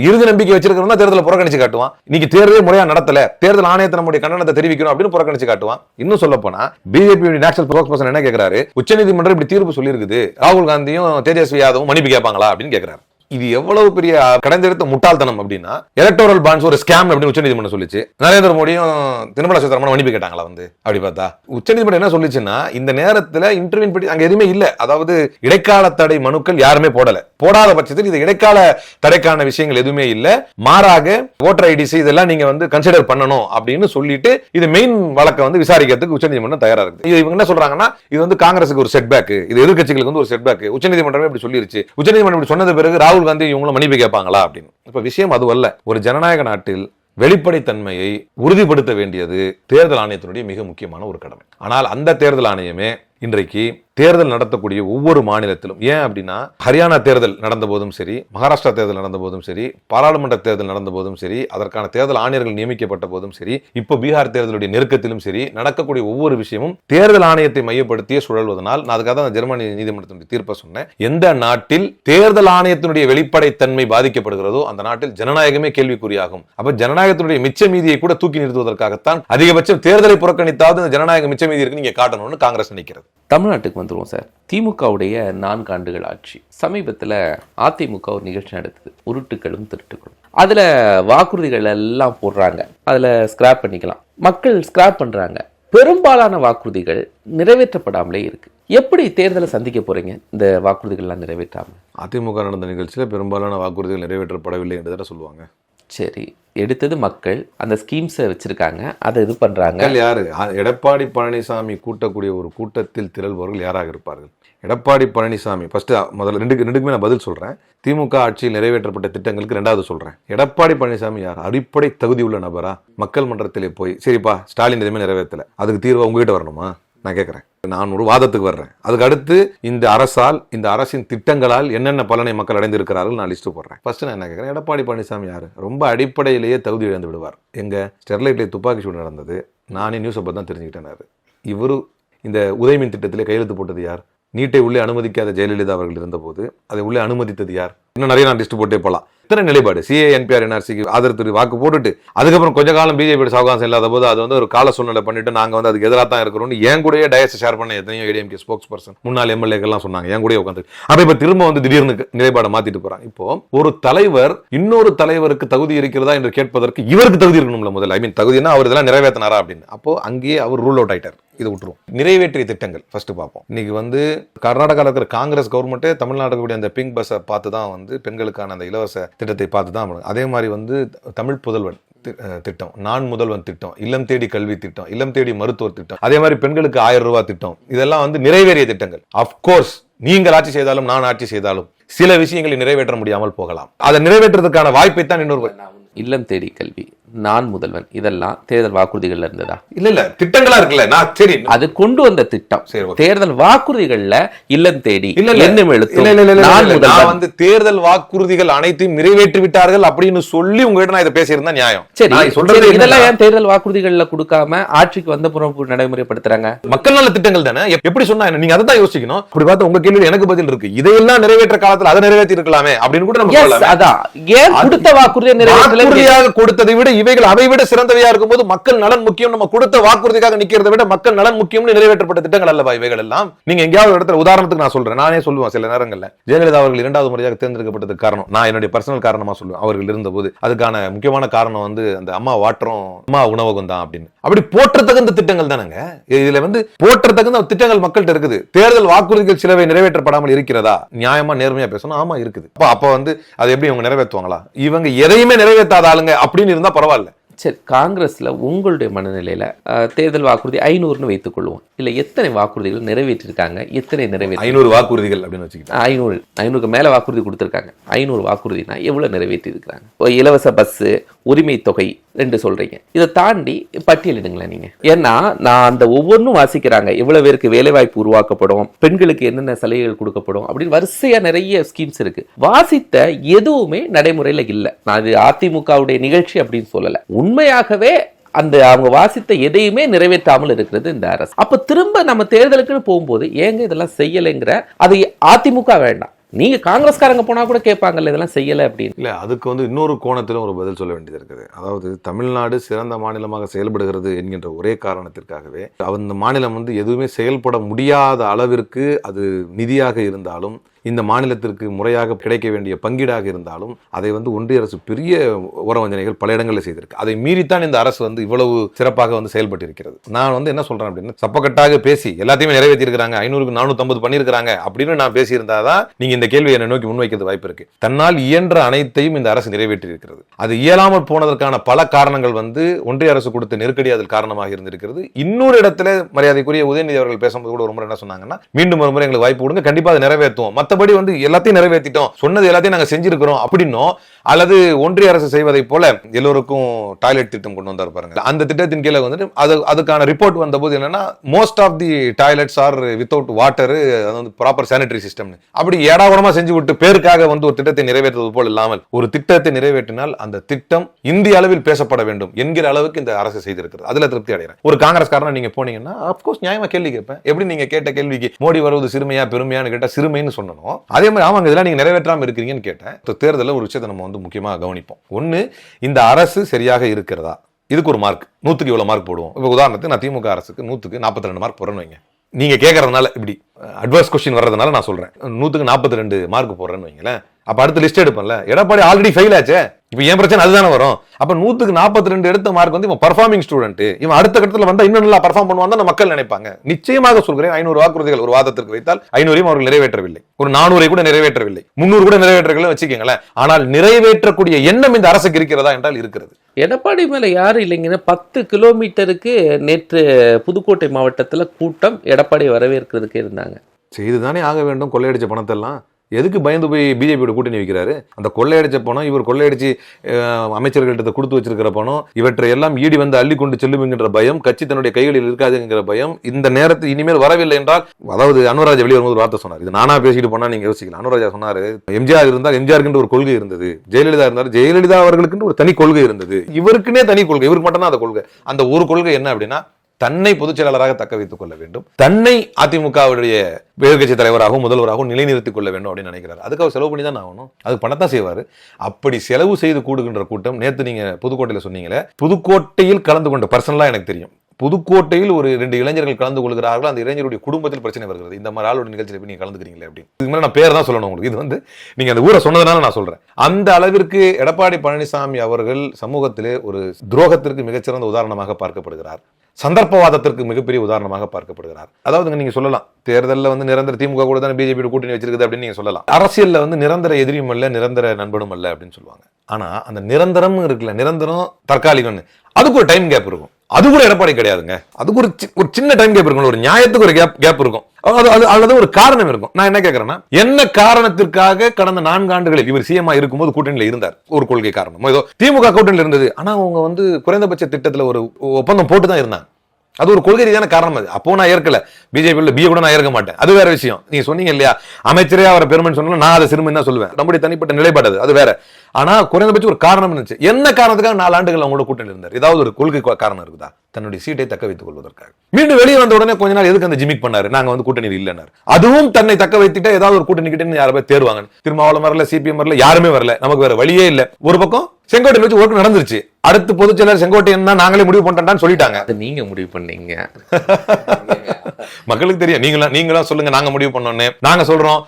இறுதி நம்பிக்கை வச்சிருக்கிறவங்க தேர்தலை புறக்கணிச்சு காட்டுவான். இன்னைக்கு தேர்தலே முறையா நடத்தல. தேர்தல் ஆணையத்தை நம்முடைய கண்டனத்தை தெரிவிக்கணும் அப்படின்னு புறக்கணிச்சு காட்டுவான். இன்னும் சொல்ல போனா பிஜேபி நேஷனல் ஸ்போக்ஸ் பர்சன் என்ன கேட்கிறாரு உச்சநீதிமன்றம் இப்படி தீர்ப்பு சொல்லியிருக்குது. ராகுல் காந்தியும் தேஜஸ்வி யாதவும் மன்னிப்பு கேட்பாங்களா அப்படின்னு கேட்கிறாரு இது எவ்வளவு பெரிய கடைந்தெடுத்த முட்டாள்தனம் அப்படின்னா எலக்டோரல் பாண்ட்ஸ் ஒரு ஸ்கேம் அப்படின்னு உச்சநீதிமன்றம் சொல்லிச்சு. நரேந்திர மோடியும் திருமலா சீதாராமன் மன்னிப்பு கேட்டாங்களா வந்து? அப்படி பார்த்தா. உச்சநீதிமன்றம் என்ன சொல்லிச்சுன்னா இந்த நேரத்துல இன்டர்வியூ படி அங்க எதுவுமே இல்ல. அதாவது இடைக்கால தடை மனுக்கள் யாருமே போடல. போடாத பட்சத்தில் இது இடைக்கால தடைக்கான விஷயங்கள் எதுவுமே இல்ல. மாறாக ஓட்டர் ஐடிசி இதெல்லாம் நீங்க வந்து கன்சிடர் பண்ணணும் அப்படின்னு சொல்லிட்டு இது மெயின் வழக்கை வந்து விசாரிக்கிறதுக்கு உச்சநீதிமன்றம் தயாரா இருக்கு இது இவங்க என்ன சொல்றாங்கன்னா இது வந்து காங்கிரஸுக்கு ஒரு செட்பேக் இது எதிர்க்கட்சிகளுக்கு வந்து ஒரு செட்பேக் உச்சநீதிமன்றமே இப்படி சொல்லிருச்சு. உச்சநீதிமன்றம் இப்படி சொன்னது பிறகு ராகுல் காந்தி இவங்களும் மன்னிப்பு கேட்பாங்களா அப்படின்னு. இப்போ விஷயம் அதுவல்ல. ஒரு ஜனநாயக நாட்டில் வெளிப்படைத்தன்மையை உறுதிப்படுத்த வேண்டியது தேர்தல் ஆணையத்தினுடைய மிக முக்கியமான ஒரு கடமை. ஆனால் அந்த தேர்தல் ஆணையமே இன்றைக்கு தேர்தல் நடத்தக்கூடிய ஒவ்வொரு மாநிலத்திலும். ஏன் அப்படின்னா ஹரியானா தேர்தல் நடந்த போதும் சரி மகாராஷ்டிரா தேர்தல் நடந்த போதும் சரி பாராளுமன்ற தேர்தல் நடந்த போதும் சரி அதற்கான தேர்தல் ஆணையர்கள் நியமிக்கப்பட்ட போதும் சரி இப்போ பீகார் தேர்தலுடைய நெருக்கத்திலும் சரி நடக்கக்கூடிய ஒவ்வொரு விஷயமும் தேர்தல் ஆணையத்தை மையப்படுத்தியே சுழல்வதனால் நான் அதுக்காக தான் ஜெர்மனி நீதிமன்றத்தினுடைய தீர்ப்பை சொன்னேன். எந்த நாட்டில் தேர்தல் ஆணையத்தினுடைய வெளிப்படைத்தன்மை பாதிக்கப்படுகிறதோ அந்த நாட்டில் ஜனநாயகமே கேள்விக்குறியாகும். அப்ப ஜனநாயகத்தினுடைய மிச்ச மீதியை கூட தூக்கி நிறுத்துவதற்காகத்தான் அதிகபட்சம் தேர்தலை புறக்கணித்தாவது இந்த ஜனநாயக மிச்ச மீதி இருக்கு நீங்க காட்டணும்னு காங்கிரஸ் நினைக்கிறது. தமிழ்நாட்டுக்கு வந்துடுவோம் சார். திமுகவுடைய நான்கு ஆண்டுகள் ஆட்சி. சமீபத்தில் அதிமுக ஒரு நிகழ்ச்சி நடத்துது உருட்டுக்களும் திருட்டுகளும். அதில் வாக்குறுதிகள் எல்லாம் போடுறாங்க. அதில் ஸ்கிராப் பண்ணிக்கலாம். மக்கள் ஸ்கிராப் பண்ணுறாங்க பெரும்பாலான வாக்குறுதிகள் நிறைவேற்றப்படாமலே இருக்கு. எப்படி தேர்தலை சந்திக்க போறீங்க? இந்த வாக்குறுதிகள்லாம் நிறைவேற்றாமல் அதிமுக நடந்த நிகழ்ச்சியில் பெரும்பாலான வாக்குறுதிகள் நிறைவேற்றப்படவில்லை என்று தானே சொல்லுவாங்க. சரி எடுத்தது மக்கள் அந்த ஸ்கீம்ஸை வச்சுருக்காங்க அதை இது பண்ணுறாங்க யார்? எடப்பாடி பழனிசாமி கூட்டக்கூடிய ஒரு கூட்டத்தில் திரள்பவர்கள் யாராக இருப்பார்கள்? எடப்பாடி பழனிசாமி ஃபஸ்ட்டு முதல்ல ரெண்டுக்கு ரெண்டுக்குமே நான் பதில் சொல்கிறேன் திமுக ஆட்சியில் நிறைவேற்றப்பட்ட திட்டங்களுக்கு ரெண்டாவது சொல்கிறேன் எடப்பாடி பழனிசாமி யார்? அடிப்படை தகுதி உள்ள நபரா? மக்கள் மன்றத்திலே போய் சரிப்பா ஸ்டாலின் எதுவுமே நிறைவேற்றலை. அதுக்கு தீர்வு உங்ககிட்ட வரணுமா? நான் கேட்குறேன். நான் ஒரு வாதத்துக்கு வர்றேன். அதுக்கு அடுத்து இந்த அரசால் இந்த அரசின் திட்டங்களால் என்னென்ன பலனை மக்கள் அடைந்திருக்கிறார்கள் நான் லிஸ்ட்டு போடுறேன். ஃபர்ஸ்ட் நான் என்ன கேட்குறேன்? எடப்பாடி பழனிசாமி யார்? ரொம்ப அடிப்படையிலேயே தகுதி இழந்து விடுவார். எங்கள் ஸ்டெர்லைட்லேயே துப்பாக்கி சூடு நடந்தது. நானே நியூஸை பற்றி தான் தெரிஞ்சுக்கிட்டேன் இவரு இந்த உதயமின் திட்டத்திலே கையெழுத்து போட்டது யார்? நீட்டை உள்ளே அனுமதிக்காத ஜெயலலிதா அவர்கள் இருந்தபோது அதை உள்ளே அனுமதித்தது யார்? இன்னும் நிறைய நான் லிஸ்ட் போட்டே போகலாம். இத்தனை நிலைப்பாடு சிஏ என்பிஆர் என்ஆர்சிக்கு ஆதரத்து வாக்கு போட்டுட்டு அதுக்கப்புறம் கொஞ்ச காலம் பிஜேபி சவகாசம் இல்லாத போது அது வந்து ஒரு கால சூழ்நிலை பண்ணிட்டு நாங்கள் வந்து அதுக்கு எதிராக தான் இருக்கிறோம்னு என் கூட டயஸ் ஷேர் பண்ண எத்தனையோ ஏடிஎம்கே ஸ்போக்ஸ் பர்சன் முன்னாள் எம்எல்ஏக்கெல்லாம் சொன்னாங்க. என் கூட உட்காந்து அப்ப இப்ப திரும்ப வந்து திடீர்னு நிலைப்பாடை மாத்திட்டு போறாங்க. இப்போ ஒரு தலைவர் இன்னொரு தலைவருக்கு தகுதி இருக்கிறதா என்று கேட்பதற்கு இவருக்கு தகுதி இருக்கணும்ல முதல்ல. ஐ மீன் தகுதினா அவர் இதெல்லாம் நிறைவேற்றினாரா அப்படின்னு. அப்போ அங்கேயே அவர் ரூல் அவுட் ஆயிட்டார். இதை விட்டுருவோம். நிறைவேற்றிய திட்டங்கள் ஃபர்ஸ்ட் பார்ப்போம். இன்னைக்கு வந்து கர்நாடகாவில் இருக்கிற காங்கிரஸ் கவர்மெண்ட்டே தமிழ்நாடு கூடிய அந்த பிங்க் பஸ்ஸை பார்த்து தான் வந்து பெண்களுக்கான அந்த இலவச திட்டத்தை பார்த்து தான் பண்ணுங்க. அதே மாதிரி வந்து தமிழ் புதல்வன் திட்டம் நான் முதல்வன் திட்டம் இல்லம் தேடி கல்வி திட்டம் இல்லம் தேடி மருத்துவர் திட்டம் அதே மாதிரி பெண்களுக்கு ஆயிரம் ரூபாய் திட்டம் இதெல்லாம் வந்து நிறைவேறிய திட்டங்கள். அப்கோர்ஸ் நீங்கள் ஆட்சி செய்தாலும் நான் ஆட்சி செய்தாலும் சில விஷயங்களை நிறைவேற்ற முடியாமல் போகலாம். அதை நிறைவேற்றுறதுக்கான வாய்ப்பை தான் இன்னொரு இல்லம் தேடி கல்வி. நான் முதல்வன். இதெல்லாம் தேர்தல் வாக்குறுதிகள்ல இருந்ததா? இல்ல இல்ல திட்டங்களா இருக்குல்ல? நான் சரி. அது கொண்டு வந்த திட்டம். தேர்தல் வாக்குறுதிகள்ல இல்லம் தேடி இல்ல. நான் முதல்வன். வந்து தேர்தல் வாக்குறுதிகள் அனைத்தையும் நிறைவேற்றி விட்டார்கள் அப்படின்னு சொல்லி உங்ககிட்ட நான் இதை பேசியிருந்தா நியாயம். சரி. சொல்றது இதெல்லாம் ஏன் தேர்தல் வாக்குறுதிகள்ல கொடுக்காம ஆட்சிக்கு வந்த பிறகு நடைமுறைப்படுத்துறாங்க? மக்கள் நல திட்டங்கள் தானே? எப்- எப்படி சொன்னா? நீங்க அதை தான் யோசிக்கணும். அப்படி பார்த்தா உங்க கேள்வியில் எனக்கு பதில் இருக்கு. இதையெல்லாம் நிறைவேற்ற காலத்துல அதை நிறைவேற்றி இருக்கலாமே அப்படின்னு கூட நம்ம. அதான். ஏன் கொடுத்த வாக்குறுதியை நிறைவேற்றல கொடுத்ததை விட இவைகள் அதை விட சிறந்தவையா இருக்கும்போது மக்கள் நலன் முக்கியம் நம்ம கொடுத்த வாக்குறுதிக்காக நிக்கிறத விட மக்கள் நலன் முக்கியம்னு நிறைவேற்றப்பட்ட திட்டங்கள் அல்லவா இவைகள் எல்லாம்? நீங்க எங்கேயாவது இடத்துல உதாரணத்துக்கு நான் சொல்றேன். நானே சொல்லுவேன் சில நேரங்களில். ஜெயலலிதா அவர்கள் இரண்டாவது முறையாக தேர்ந்தெடுக்கப்பட்டது காரணம். நான் என்னுடைய பர்சனல் காரணமா சொல்லுவேன். அவர்கள் இருந்தபோது அதுக்கான முக்கியமான காரணம் வந்து அந்த அம்மா வாட்டரும் அம்மா உணவகம் தான் அப்படின்னு. அப்படி போற்ற தகுந்த திட்டங்கள் தானங்க. இதுல வந்து போற்ற தகுந்த திட்டங்கள் மக்கள்கிட்ட இருக்குது. தேர்தல் வாக்குறுதிகள் சிலவை நிறைவேற்றப்படாமல் இருக்கிறதா? நியாயமா நேர்மையா பேசணும். ஆமா இருக்குது. அப்ப அப்ப வந்து அதை எப்படி இவங்க நிறைவேற்றுவாங்களா? இவங்க எதையுமே நிறைவேற்றாத ஆளுங்க அப்படின்னு இருந்தா பரவாயில்ல. பரவாயில்ல சரி காங்கிரஸ்ல உங்களுடைய மனநிலையில தேர்தல் வாக்குறுதி ஐநூறுன்னு வைத்துக் கொள்வோம். இல்ல எத்தனை வாக்குறுதிகள் நிறைவேற்றிருக்காங்க? எத்தனை நிறைவேற்றி ஐநூறு வாக்குறுதிகள் அப்படின்னு வச்சுக்கிட்டேன் ஐநூறு ஐநூறுக்கு மேல வாக்குறுதி கொடுத்துருக்காங்க. ஐநூறு வாக்குறுதினா எவ்வளவு நிறைவேற்றி இருக்கிறாங்க இப்போ இலவச பஸ்ஸு உரிமை தொகை ரெண்டு சொல்றீங்க. இதை தாண்டி பட்டியலிடுங்களேன் நீங்க. ஏன்னா நான் அந்த ஒவ்வொன்றும் வாசிக்கிறாங்க. எவ்வளவு பேருக்கு வேலை வாய்ப்பு உருவாக்கப்படும் பெண்களுக்கு என்னென்ன சலுகைகள் கொடுக்கப்படும் அப்படின்னு வரிசையா நிறைய ஸ்கீம்ஸ் இருக்கு. வாசித்த எதுவுமே நடைமுறையில இல்ல. நான் இது அதிமுகவுடைய நிகழ்ச்சி அப்படின்னு சொல்லல. உண்மையாகவே அந்த அவங்க வாசித்த எதையுமே நிறைவேற்றாமல் இருக்கிறது இந்த அரசு. அப்ப திரும்ப நம்ம தேர்தலுக்குன்னு போகும்போது ஏங்க இதெல்லாம் செய்யலைங்கிற அது அதிமுக வேண்டாம். நீங்க காங்கிரஸ்காரங்க போனா கூட கேட்பாங்கல்ல இதெல்லாம் செய்யல அப்படின்னு. இல்ல அதுக்கு வந்து இன்னொரு கோணத்திலும் ஒரு பதில் சொல்ல வேண்டியது இருக்குது. அதாவது தமிழ்நாடு சிறந்த மாநிலமாக செயல்படுகிறது என்கின்ற ஒரே காரணத்திற்காகவே அந்த மாநிலம் வந்து எதுவுமே செயல்பட முடியாத அளவிற்கு அது நிதியாக இருந்தாலும் இந்த மாநிலத்திற்கு முறையாக கிடைக்க வேண்டிய பங்கீடாக இருந்தாலும் அதை வந்து ஒன்றிய அரசு பெரிய உரவஞ்சனைகள் பல இடங்களில் செய்திருக்கு. அதை மீறித்தான் இந்த அரசு வந்து இவ்வளவு சிறப்பாக வந்து செயல்பட்டு இருக்கிறது நான் வந்து என்ன சொல்றேன் அப்படின்னா சப்பக்கட்டாக பேசி எல்லாத்தையுமே நிறைவேற்றியிருக்கிறாங்க. ஐநூறுக்கு நானூற்றம்பது பண்ணியிருக்காங்க அப்படின்னு நான் பேசியிருந்தா தான் நீங்க இந்த கேள்வியை என்னை நோக்கி முன்வைக்கிறது வாய்ப்பு இருக்கு. தன்னால் இயன்ற அனைத்தையும் இந்த அரசு நிறைவேற்றி இருக்கிறது அது இயலாமல் போனதற்கான பல காரணங்கள் வந்து ஒன்றிய அரசு கொடுத்த நெருக்கடி அதில் காரணமாக இருந்திருக்கிறது. இன்னொரு இடத்துல மரியாதைக்குரிய உதயநிதி அவர்கள் பேசும்போது கூட ஒரு முறை என்ன சொன்னாங்கன்னா மீண்டும் ஒரு முறை எங்களுக்கு வாய்ப்பு கொடுங்க. கண்டிப்பா அதை நிறைவேற்றுவோம். மற்ற மற்றபடி வந்து எல்லாத்தையும் நிறைவேற்றிட்டோம் சொன்னது எல்லாத்தையும் நாங்கள் செஞ்சிருக்கிறோம் அப்படின்னோ அல்லது ஒன்றிய அரசு செய்வதை போல எல்லோருக்கும் டாய்லெட் திட்டம் கொண்டு வந்தார் பாருங்க. அந்த திட்டத்தின் கீழே வந்துட்டு அது அதுக்கான ரிப்போர்ட் வந்தபோது என்னன்னா most of the toilets are without water அது வந்து ப்ராப்பர் சானிட்டரி சிஸ்டம்னு அப்படி ஏடாகுடமா செஞ்சு விட்டு பேருக்காக வந்து ஒரு திட்டத்தை நிறைவேற்றுவது போல் இல்லாமல் ஒரு திட்டத்தை நிறைவேற்றினால் அந்த திட்டம் இந்திய அளவில் பேசப்பட வேண்டும் என்கிற அளவுக்கு இந்த அரசு செய்திருக்கிறது. அதுல திருப்தி அடைகிறேன் ஒரு காங்கிரஸ்காரன் நீங்க போனீங்கன்னா அப்கோர்ஸ் நியாயமா கேள்வி கேட்பேன். எப்படி நீங்க கேட்ட கேள்விக்கு மோடி வருவது சிறுமையா பெருமையான்னு கேட்டா சிறுமைன்னு சொன்னோம். சொன்னனும் அதே மாதிரி ஆமாங்க இதெல்லாம் நீங்க நிறைவேற்றாம இருக்கிறீங்கன்னு கேட்டேன். இப்போ தேர்தலில் ஒரு விஷயத்தை நம்ம வந்து முக்கியமாக கவனிப்போம். ஒன்று இந்த அரசு சரியாக இருக்கிறதா? இதுக்கு ஒரு மார்க் நூற்றுக்கு இவ்வளோ மார்க் போடுவோம். இப்போ உதாரணத்துக்கு நான் திமுக அரசுக்கு நூற்றுக்கு நாற்பத்தி ரெண்டு மார்க் போடுறேன்னு வைங்க. நீங்கள் கேட்கறதுனால இப்படி அட்வான்ஸ் கொஸ்டின் வர்றதுனால நான் சொல்கிறேன் நூற்றுக்கு நாற்பத்தி ரெண்டு மார்க் போடுறேன்னு வைங்களேன். அப்போ அடுத்த லிஸ்ட் எடுப்பேன்ல. எடப்பாடி ஆல்ரெடி ஃபெயில் ஆச்சே. இப்போ என் பிரச்சனை? அதுதானே வரும். அப்ப நூத்துக்கு நாற்பத்தி ரெண்டு எடுத்த மார்க் வந்து இவன் பர்ஃபார்மிங் ஸ்டூடெண்ட் இவன் அடுத்த கட்டத்தில் வந்தா இன்னும் நல்லா பர்ஃபார்ம் பண்ணுவான் தான் மக்கள் நினைப்பாங்க. நிச்சயமாக சொல்கிறேன் ஐநூறு வாக்குறுதிகள் ஒரு வாதத்திற்கு வைத்தால் ஐநூறையும் அவர்கள் நிறைவேற்றவில்லை. ஒரு நானூறை கூட நிறைவேற்றவில்லை. முன்னூறு கூட நிறைவேற்றவில்லை வச்சுக்கோங்களேன். ஆனால் நிறைவேற்றக்கூடிய எண்ணம் இந்த அரசுக்கு இருக்கிறதா என்றால் இருக்கிறது. எடப்பாடி மேல யாரும் இல்லைங்கன்னா பத்து கிலோமீட்டருக்கு நேற்று புதுக்கோட்டை மாவட்டத்துல கூட்டம் எடப்பாடி வரவேற்கிறதுக்கு இருந்தாங்க. செய்துதானே ஆக வேண்டும். கொள்ளையடிச்ச பணத்தெல்லாம். எதுக்கு பயந்து போய் பிஜேபியோட கூட்டணி வைக்கிறாரு? அந்த கொள்ளையடிச்ச பணம் இவர் கொள்ளையடிச்சு அமைச்சர்கள்ட்ட கொடுத்து வச்சிருக்கிற பணம் இவற்றை எல்லாம் ஈடி வந்து அள்ளி கொண்டு செல்லும் என்கிற பயம் கட்சி தன்னுடைய கைகளில் இருக்காதுங்கிற பயம் இந்த நேரத்தில் இனிமேல் வரவில்லை என்றால் அதாவது அனுராஜா வெளியே வரும்போது ஒரு வார்த்தை சொன்னார். இது நானா பேசிட்டு போனா நீங்க யோசிக்கலாம். அனுராஜா சொன்னாரு எம்ஜிஆர் இருந்தால் எம்ஜிஆருக்கு ஒரு கொள்கை இருந்தது. ஜெயலலிதா இருந்தார் ஜெயலலிதா அவர்களுக்கு ஒரு தனி கொள்கை இருந்தது. இவருக்குனே தனி கொள்கை இவருக்கு மட்டும் தான் அந்த கொள்கை. அந்த ஒரு கொள்கை என்ன அப்படின்னா தன்னை பொதுச் செயலாளராக தக்க வைத்துக் கொள்ள வேண்டும். தன்னை அதிமுகவுடைய எதிர்கட்சி தலைவராகவும் முதல்வராகவும் நிலைநிறுத்திக் கொள்ள வேண்டும் அப்படின்னு நினைக்கிறார். அதுக்கு அவர் செலவு பண்ணி தான் ஆகணும். அது பணத்தான் செய்வார். அப்படி செலவு செய்து கூடுகின்ற கூட்டம் நேற்று நீங்க புதுக்கோட்டையில் சொன்னீங்களே புதுக்கோட்டையில் கலந்து கொண்ட பர்சனலாக எனக்கு தெரியும். புதுக்கோட்டையில் ஒரு ரெண்டு இளைஞர்கள் கலந்து கொள்கிறார்கள் அந்த இளைஞருடைய குடும்பத்தில் பிரச்சனை வருகிறது. இந்த மாதிரி ஆளோட நிகழ்ச்சியில் போய் நீங்க கலந்துக்கிறீங்களே அப்படின்னு. இதுக்கு மேலே நான் பேர் தான் சொல்லணும் உங்களுக்கு. இது வந்து நீங்க அந்த ஊரை சொன்னதுனால நான் சொல்றேன். அந்த அளவிற்கு எடப்பாடி பழனிசாமி அவர்கள் சமூகத்திலே ஒரு துரோகத்திற்கு மிகச்சிறந்த உதாரணமாக பார்க்கப்படுகிறார். சந்தர்ப்பவாதத்திற்கு மிகப்பெரிய உதாரணமாக பார்க்கப்படுகிறார். அதாவது நீங்க சொல்லலாம் தேர்தலில் வந்து நிரந்தர திமுக கூட தானே பிஜேபி கூட்டணி வச்சிருக்குது அப்படின்னு நீங்க சொல்லலாம். அரசியல்ல வந்து நிரந்தர எதிரியும் அல்ல நிரந்தர நண்பனும் அல்ல அப்படின்னு சொல்லுவாங்க. ஆனா அந்த நிரந்தரம் இருக்குல்ல நிரந்தரம் தற்காலிகம்னு அதுக்கு ஒரு டைம் கேப் இருக்கும். அது கூட எடப்பாடி கிடையாதுங்க. அதுக்கு ஒரு சி- ஒரு சின்ன டைம் கேப் இருக்கும் ஒரு நியாயத்துக்கு ஒரு கேப் கேப் இருக்கும். அது அது அல்லது ஒரு காரணம் இருக்கும். நான் என்ன கேட்கறேன்னா என்ன காரணத்திற்காக கடந்த நான்கு ஆண்டுகளில் இவர் சிஎம்ஆ இருக்கும்போது கூட்டணியில் இருந்தார். ஒரு கொள்கை காரணம். ஏதோ திமுக கூட்டணியில் இருந்தது. ஆனா அவங்க வந்து குறைந்தபட்ச திட்டத்துல ஒரு ஒப்பந்தம் போட்டு தான் இருந்தாங்க. அது ஒரு கொள்கை ரீதியான காரணம் அது. அப்போ நான் ஏற்கல. பிஜேபி பிஏ கூட நான் ஏற்க மாட்டேன். அது வேற விஷயம். நீங்க சொன்னீங்க இல்லையா? அமைச்சரே அவரை பெருமைன்னு சொன்னாலும் நான் அதை சிறுமைன்னு தான் சொல்லுவேன். நம்முடைய தனிப்பட்ட நிலைப்பாடு அது, அது வேற. ஆனா குறைந்தபட்சம் ஒரு காரணம் இருந்துச்சு என்ன காரணத்துக்காக நாலு ஆண்டுகள் அவங்களோட கூட்டணி இருந்தார்? ஏதாவது ஒரு கொள்கை காரணம் இருக்குதா? தன்னுடைய சீட்டை தக்க வைத்துக் கொள்வதற்காக. மீண்டும் வெளியே வந்த உடனே கொஞ்ச நாள் எதுக்கு அந்த ஜிமிக் பண்ணாரு? நாங்க வந்து கூட்டணி இல்லைனாரு அதுவும் தன்னை தக்க வைத்துட்டு ஏதாவது ஒரு கூட்டணி கிட்ட யாரை போய் தேர்வாங்க திருமாவளம் வரல சிபிஎம் வரல யாருமே வரல. நமக்கு வேற வழியே இல்லை. ஒரு பக்கம் செங்கோட்டை வச்சு ஒர்க் நடந்துருச்சு. அடுத்து பொதுச் செயலர் செங்கோட்டையன் தான் நாங்களே முடிவு பண்ணிட்டோம்னு சொல்லிட்டாங்க. அது நீங்க முடிவு பண்ணீங்க. [LAUGHS] மக்களுக்கு தெரியும். நீங்களா நீங்களா சொல்லுங்க நாங்க முடிவு பண்ணோன்னு நாங்க சொல்றோம்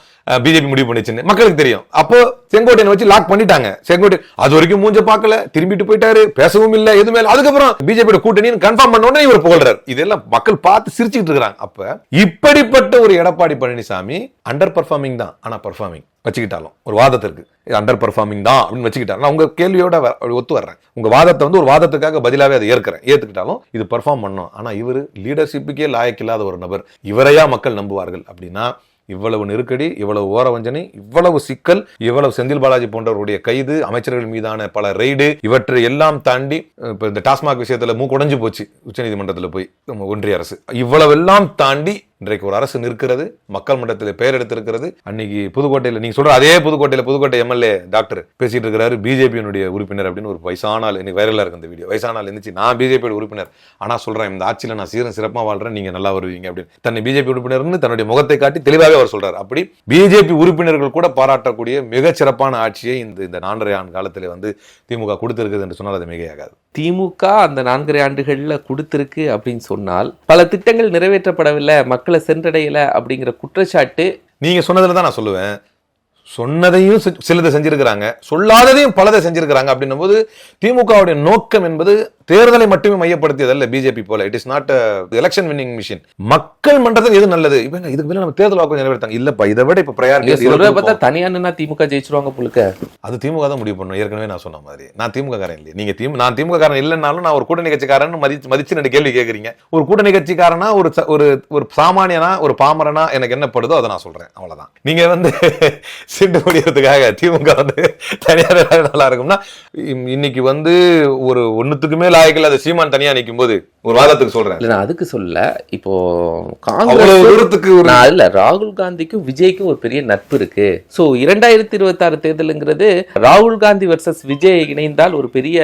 பிஜேபி முடிவு பண்ணிச்சுன்னு மக்களுக்கு தெரியும். அப்போ செங்கோட்டையனை வச்சு லாக் பண்ணிட்டாங்க. செங்கோட்டை அது வரைக்கும் மூஞ்ச பார்க்கல திரும்பிட்டு போயிட்டாரு பேசவும் இல்ல எதுவுமே இல்லை. அதுக்கப்புறம் பிஜேபியோட கூட்டணின்னு கன்ஃபார்ம் பண்ண உடனே இவர் புகழ்றாரு. இதெல்லாம் மக்கள் பார்த்து சிரிச்சுக்கிட்டு இருக்கிறாங்க. அப்ப இப்படிப்பட்ட ஒரு எடப்பாடி பழனிசாமி அண்டர் பர்ஃபார்மிங் தான். ஆனா பர்ஃபார்மிங் வச்சுக்கிட்டாலும். ஒரு வாதத்திற்கு. இது அண்டர் பர்ஃபார்மிங் தான் அப்படின்னு வச்சுக்கிட்டாலும். நான் உங்க கேள்வியோட ஒத்து வர்றேன். உங்க வாதத்தை வந்து ஒரு வாதத்துக்காக பதிலாகவே அதை ஏற்கிறேன். ஏத்துக்கிட்டாலும் இது பர்ஃபார்ம் பண்ணும். ஆனா இவர் லீடர்ஷிப்புக்கே லாயக்கில்லாத ஒரு நபர். இவரையா மக்கள் நம்புவார்கள் அப்படின்னா இவ்வளவு நெருக்கடி இவ்வளவு ஓர வஞ்சனை இவ்வளவு சிக்கல் இவ்வளவு செந்தில் பாலாஜி போன்றவருடைய கைது அமைச்சர்கள் மீதான பல ரெய்டு இவற்றை எல்லாம் தாண்டி இப்போ இந்த டாஸ்மாக் விஷயத்துல மூக்குடைஞ்சு போச்சு உச்சநீதிமன்றத்தில் போய் ஒன்றிய அரசு. இவ்வளவு எல்லாம் தாண்டி இன்றைக்கு ஒரு அரசு நிற்கிறது மக்கள் மன்றத்தில் பெயர் எடுத்திருக்கிறது. அன்னைக்கு புதுக்கோட்டையில் நீங்க சொல்ற அதே புதுக்கோட்டையில் புதுக்கோட்டை எம்எல்ஏ டாக்டர் பேசிட்டு இருக்கிறாரு பிஜேபியினுடைய உறுப்பினர் அப்படின்னு ஒரு வயசானால் இன்னைக்கு வைரலாக இருக்கு இந்த வீடியோ வயசானால் இருந்துச்சு நான் பிஜேபியோட உறுப்பினர். ஆனால் சொல்றேன் இந்த ஆட்சியில் நான் சீரன் சிறப்பாக வாழ்றேன் நீங்க நல்லா வருவீங்க அப்படின்னு. தன்னை பிஜேபி உறுப்பினர்னு தன்னுடைய முகத்தை காட்டி தெளிவாகவே அவர் சொல்றாரு. அப்படி பிஜேபி உறுப்பினர்கள் கூட பாராட்டக்கூடிய மிகச்சிறப்பான ஆட்சியை இந்த இந்த நான்கரை ஆண்டு காலத்தில் வந்து திமுக கொடுத்திருக்குது என்று சொன்னால் அது மிகையாகாது. திமுக அந்த நான்கரை ஆண்டுகளில் கொடுத்துருக்கு அப்படின்னு சொன்னால் பல திட்டங்கள் நிறைவேற்றப்படவில்லை மக்களை சென்றடையலை அப்படிங்கிற குற்றச்சாட்டு நீங்கள் சொன்னதில் தான் நான் சொல்லுவேன். சொன்னதையும் சிலதை செஞ்சிருக்கிறாங்க. சொல்லாததையும் பலதை செஞ்சிருக்கிறாங்க அப்படின்னும் போது திமுகவுடைய நோக்கம் என்பது தேர்தலை மட்டுமே மையப்படுத்தியதல்ல பிஜேபி போல. It is not election winning machine மக்கள் மன்றத்தில் எது நல்லது? இப்ப இதுக்கு மேல நம்ம தேர்தல் வாக்கு நிறைவேற்றாங்க. இல்லப்பா இதை விட இப்ப ப்ரையாரிட்டி பார்த்தா தனியா நின்னா திமுக ஜெயிச்சிருவாங்க புழுக்க அது திமுக தான் முடிவு பண்ணும் ஏற்கனவே நான் சொன்ன மாதிரி. நான் திமுக காரன் இல்லையே. நீங்க திமுக நான் திமுக காரன் இல்லைன்னாலும் நான் ஒரு கூட்டணி கட்சிக்காரன் மதிச்சு மதிச்சு ரெண்டு கேள்வி கேட்குறீங்க ஒரு கூட்டணி கட்சிக்காரனா ஒரு ஒரு ஒரு சாமானியனா ஒரு பாமரனா எனக்கு என்ன படுதோ அதை நான் சொல்றேன். அவ்வளவுதான். நீங்க வந்து சிண்டு முடியறதுக்காக திமுக வந்து தனியார் நல்லா இருக்கும்னா இன்னைக்கு வந்து ஒரு ஒண்ணுத்துக்குமே லாயக்கில் அது சீமான் தனியா நிற்கும் போது ஒரு வாதத்துக்கு சொல்றேன். இல்ல நான் அதுக்கு சொல்லல இப்போ காங்கிரஸ் தூரத்துக்கு நான் இல்ல ராகுல் காந்திக்கும் விஜய்க்கும் ஒரு பெரிய நட்பு இருக்கு. சோ இரண்டாயிரத்தி இருபத்தி ஆறு தேர்தலுங்கிறது ராகுல் காந்தி வர்சஸ் விஜய் இணைந்தால் ஒரு பெரிய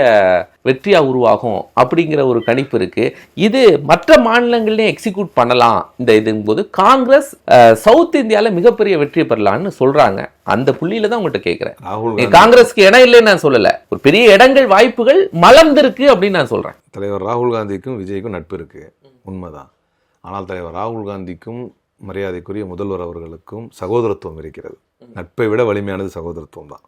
வெற்றியா உருவாகும் அப்படிங்கிற ஒரு கணிப்பு இருக்கு. இது மற்ற மாநிலங்கள்லயும் எக்ஸிக்யூட் பண்ணலாம். இந்த இதுங்கும்போது காங்கிரஸ் சவுத் இந்தியால மிகப்பெரிய வெற்றி பெறலாம்னு சொல்றாங்க. அந்த புள்ளியில தான் உங்கள்கிட்ட கேட்கிறேன் ராகுல் காங்கிரஸ்க்கு இடம் இல்லைன்னு நான் சொல்லல. ஒரு பெரிய இடங்கள் வாய்ப்புகள் மலர்ந்திருக்கு அப்படின்னு நான் சொல்றேன். தலைவர் ராகுல் காந்திக்கும் விஜய்க்கும் நட்பு இருக்கு. உண்மைதான். ஆனால் தலைவர் ராகுல் காந்திக்கும் மரியாதைக்குரிய முதல்வர் அவர்களுக்கும் சகோதரத்துவம் இருக்கிறது. நட்பை விட வலிமையானது சகோதரத்துவம் தான்.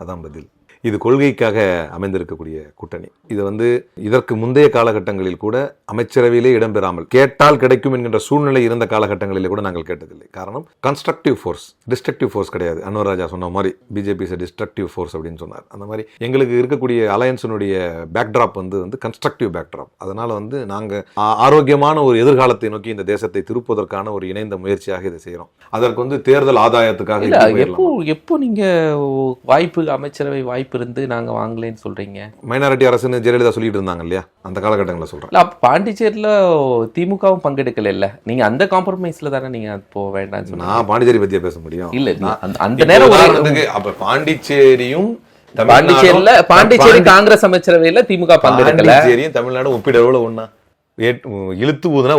அதான் பதில். இது கொள்கைக்காக அமைந்திருக்கக்கூடிய கூட்டணி. இது வந்து இதற்கு முந்தைய காலகட்டங்களில் கூட அமைச்சரவையிலே இடம்பெறாமல் கேட்டால் கிடைக்கும் என்கின்ற சூழ்நிலை இருந்த காலகட்டங்களிலே கூட நாங்கள் கேட்டதில்லை. காரணம் கன்ஸ்ட்ரக்டிவ் ஃபோர்ஸ் டிஸ்ட்ரக்டிவ் ஃபோர்ஸ் கிடையாது. அன்வர் ராஜா சொன்ன மாதிரி பிஜேபி இஸ் டிஸ்ட்ரக்டிவ் ஃபோர்ஸ் அப்படின்னு சொன்னார். அந்த மாதிரி எங்களுக்கு இருக்கக்கூடிய அலையன்ஸினுடைய பேக்ட்ராப் வந்து வந்து கன்ஸ்ட்ரக்டிவ் பேக்ட்ராப் அதனால வந்து நாங்கள் ஆரோக்கியமான ஒரு எதிர்காலத்தை நோக்கி இந்த தேசத்தை திருப்புவதற்கான ஒரு இணைந்த முயற்சியாக இதை செய்கிறோம் அதற்கு வந்து தேர்தல் ஆதாயத்துக்காக எப்போ. எப்போ நீங்க வாய்ப்பு அமைச்சரவை வாய்ப்பு இருந்து நாங்க வாங்கலைன்னு சொல்றீங்க? மைனாரிட்டி அரசுன்னு ஜெயலலிதா சொல்லிட்டு இருந்தாங்க இல்லையா? அந்த காலகட்டங்களில் சொல்கிறேன் இல்ல அப்ப பாண்டிச்சேரியில திமுகவும் பங்கெடுக்கல இல்ல? நீங்க அந்த காம்ப்ரமைஸ்ல தானே நீங்க அப்போ வேண்டாம்னு நான் பாண்டிச்சேரி பத்தியா பேச முடியும். இல்ல அந்த- நேரம் அப்ப பாண்டிச்சேரியும் பாண்டிச்சேரியில பாண்டிச்சேரி பாண்டி- காங்கிரஸ் அமைச்சரவையில திமுக பங்கெடுக்கல. பாண்டிச்சேரியும் தமிழ்நாடும் ஒப்பிடறவுல ஒண்ணா. ஏட்- இழுத்து ஊதுனா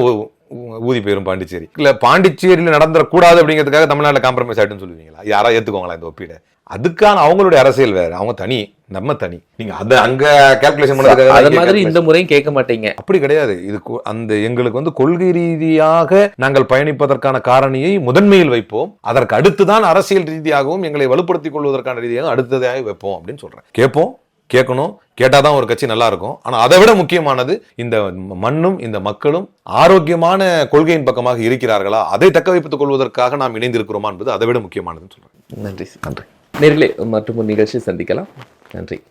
ஊதி போயிரும் பாண்டிச்சேரி. இல்ல பாண்டிச்சேரியில நடந்துடக்கூடாது அப்படிங்கிறதுக்காக தமிழ்நாட்டுல காம்ப்ரமைஸ் ஆயிட்டுன்னு சொல்லுவீங்களா? யாரா ஏத்துக்கோங்களா இந்த ஒப்பீட? அதுக்கான அவங்களுடைய அரசியல் வேற. அவங்க தனி நம்ம தனி. நீங்க அத அங்க கால்குலேஷன் அது பண்ணதுக்காக மாதிரி இந்த முறையும் கேட்க மாட்டீங்க. அப்படி கிடையாது. இது அந்த எங்களுக்கு வந்து கொள்கை ரீதியாக நாங்கள் பயணிப்பதற்கான காரணியை முதன்மையில் வைப்போம். அதற்கு அடுத்துதான் அரசியல் ரீதியாகவும் எங்களை வலுப்படுத்திக் கொள்வதற்கான ரீதியாக அடுத்ததாக வைப்போம் அப்படின்னு சொல்றேன். கேட்போம். கேட்கணும். கேட்டாதான் ஒரு கட்சி நல்லா இருக்கும் ஆனா அதை விட முக்கியமானது இந்த மண்ணும் இந்த மக்களும் ஆரோக்கியமான கொள்கையின் பக்கமாக இருக்கிறார்களா? அதை தக்க வைத்துக் கொள்வதற்காக நாம் இணைந்திருக்கிறோமா என்பது அதை விட முக்கியமானதுன்னு சொல்றேன். நன்றி. நன்றி. நேரிலே மற்றும் ஒரு நிகழ்ச்சி சந்திக்கலாம். நன்றி.